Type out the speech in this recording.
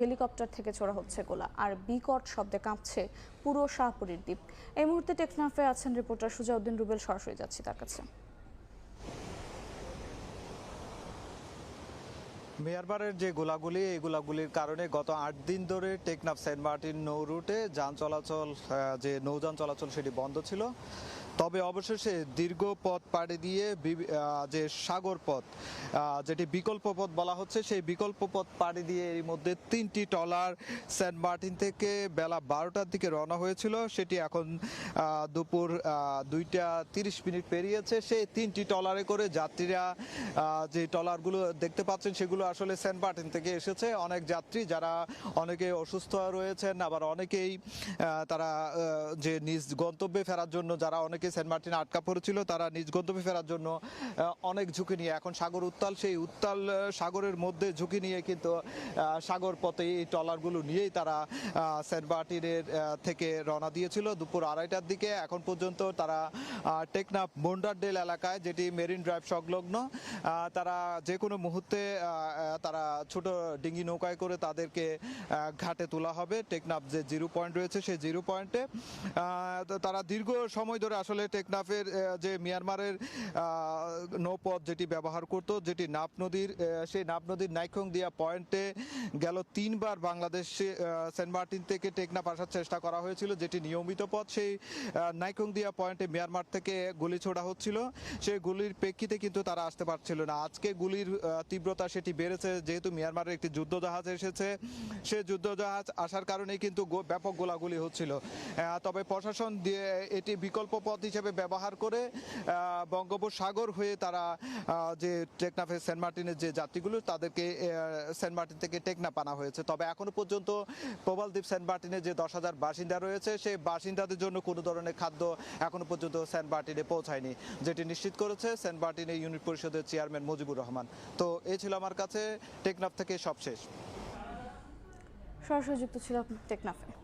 Helicopter থেকে ছোড়া হচ্ছে গোলা আর বিকট শব্দে কাঁপছে পুরো শাহপুরীর দ্বীপ। এই মুহূর্তে টেকনাফে আছেন রিপোর্টার সুজাউদ্দিন রুবেল, সরাসরি যাচ্ছি তার কাছে। মিয়ানমারের যে গোলাগুলি, এই গোলাগুলির কারণে গত আট দিন ধরে টেকনাফ সেন্ট মার্টিন নৌ রুটে যান চলাচল যে নৌযান চলাচল সেটি বন্ধ ছিল। তবে অবশেষে দীর্ঘ পথ পাড়ি দিয়ে যে সাগর পথ যেটি বিকল্প পথ বলা হচ্ছে, সেই বিকল্প পথ পাড়ি দিয়ে এর মধ্যে তিনটি ট্রলার সেন্ট মার্টিন থেকে বেলা বারোটার দিকে রওনা হয়েছিল। সেটি এখন দুপুর দুইটা তিরিশ মিনিট পেরিয়েছে। সেই তিনটি ট্রলারে করে যাত্রীরা যে ট্রলারগুলো দেখতে পাচ্ছেন, সেগুলো আসলে সেন্ট মার্টিন থেকে এসেছে। অনেক যাত্রী যারা অনেকে অসুস্থ রয়েছেন, আবার অনেকেই তারা যে নিজ গন্তব্যে ফেরার জন্য যারা অনেকে সেন্ট মার্টিন আটকা পড়েছিল। তারা নিজ গন্তব্যে ফেরার জন্য অনেক ঝুঁকি নিয়ে। এখন সাগর উত্তাল, সেই উত্তাল সাগরের মধ্যে ঝুঁকি নিয়ে কিন্তু সাগর পথে এই ট্রলারগুলো নিয়েই তারা সেন্ট মার্টিনের থেকে রওনা দিয়েছিল দুপুর আড়াইটার দিকে। এখন পর্যন্ত তারা টেকনাফ মোন্ডারডেল এলাকায়, যেটি মেরিন ড্রাইভ সংলগ্ন তারা যে কোনো মুহূর্তে তারা ছোট ডিঙ্গি নৌকায় করে তাদেরকে ঘাটে তোলা হবে। টেকনাফ যে জিরো পয়েন্ট রয়েছে, সেই জিরো পয়েন্টে তারা দীর্ঘ সময় ধরে আসলে টেকনাফের যে মিয়ানমারের নৌপথ যেটি ব্যবহার করত, যেটি নাপ নদীর সেই নাপ নদীর নাইখং দিয়া পয়েন্টে গেল তিনবার বাংলাদেশে সেন্ট মার্টিন থেকে টেকনাফ আসার চেষ্টা করা হয়েছিল, যেটি নিয়মিত পথ। সেই নাইখং দিয়া পয়েন্টে মিয়ানমার থেকে গুলি ছোড়া হচ্ছিল। সেই গুলির প্রেক্ষিতে কিন্তু তারা আসতে পারছিল না। আজকে গুলির তীব্রতা সেটি বেড়েছে, যেহেতু মিয়ানমারের একটি যুদ্ধ জাহাজ এসেছে। সে যুদ্ধ জাহাজ আসার কারণেই কিন্তু ব্যাপক গোলাগুলি হচ্ছিল। তবে প্রশাসন দিয়ে এটি বিকল্প পথ হিসেবে ব্যবহার করে বঙ্গোপসাগর হয়ে তারা যে টেকনাফের সেন্ট মার্টিনের যে যাত্রীগুলো, তাদেরকে সেন্ট মার্টিন থেকে টেকনাফ আনা হয়েছে। তবে এখনও পর্যন্ত প্রবালদ্বীপ সেন্ট মার্টিনের যে দশ হাজার বাসিন্দা রয়েছে, সেই বাসিন্দাদের জন্য কোনো ধরনের খাদ্য এখনও পর্যন্ত সেন্ট মার্টিনে পৌঁছায়নি। যেটি নিশ্চিত করেছে সেন্ট মার্টিনের ইউনিট পরিষদের চেয়ারম্যান মুজিবুর রহমান। তো এই ছিল আমার কাছে, টেকনাফ থেকে সবশেষ। সরাসরি যুক্ত ছিল টেকনাফে।